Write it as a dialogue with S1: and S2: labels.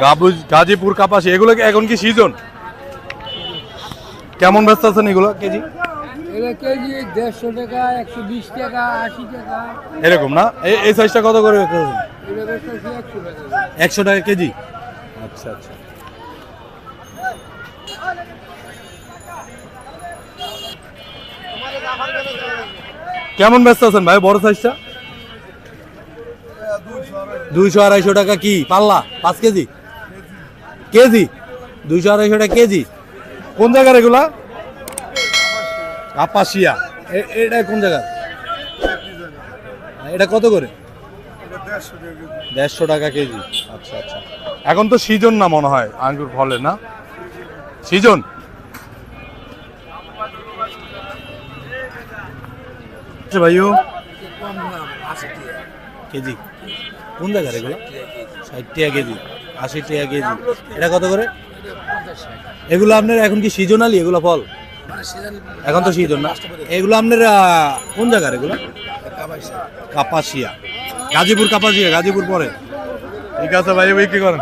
S1: গাবুজ গাজীপুর কাপাসি এগুলো এখন কি সিজন কেমন ব্যস্ত আছেন এগুলো? কেজি?
S2: কেজি দেড়শো টাকা একশো বিশ টাকা আশি টাকা।
S1: এরকম না? এই সাইজটা কত করে
S2: একশো টাকা।
S1: কেজি? আচ্ছা আচ্ছা। কেমন ব্যস্ত আছেন ভাই? বড় সাইজটা দুইশো আড়াইশো টাকা কি? পাল্লা? পাঁচ কেজি? কেজি? দুইশো আড়াইশো টাকা কেজি। কোন জায়গার এগুলা? আপাসিয়া এ- এটা কোন জায়গার এটা কত করে? দেড়শো টাকা কেজি। আচ্ছা আচ্ছা। এখন তো সিজন না মনে হয়, আঙ্গুর ফলে, না? সিজন? ভাইও? কেজি। কোন জায়গার এগুলো? ষাট টাকা কেজি। আশি টাকা কেজি। এটা কত করে? এগুলো আপনার এখন কি সিজনালি এগুলো ফল? এখন তো সিজন না। এগুলো আপনার কোন জায়গার এগুলো? কাপাসিয়া। গাজীপুর কাপাসিয়া, গাজীপুর পরে। ঠিক আছে ভাই, বিক্রি করেন।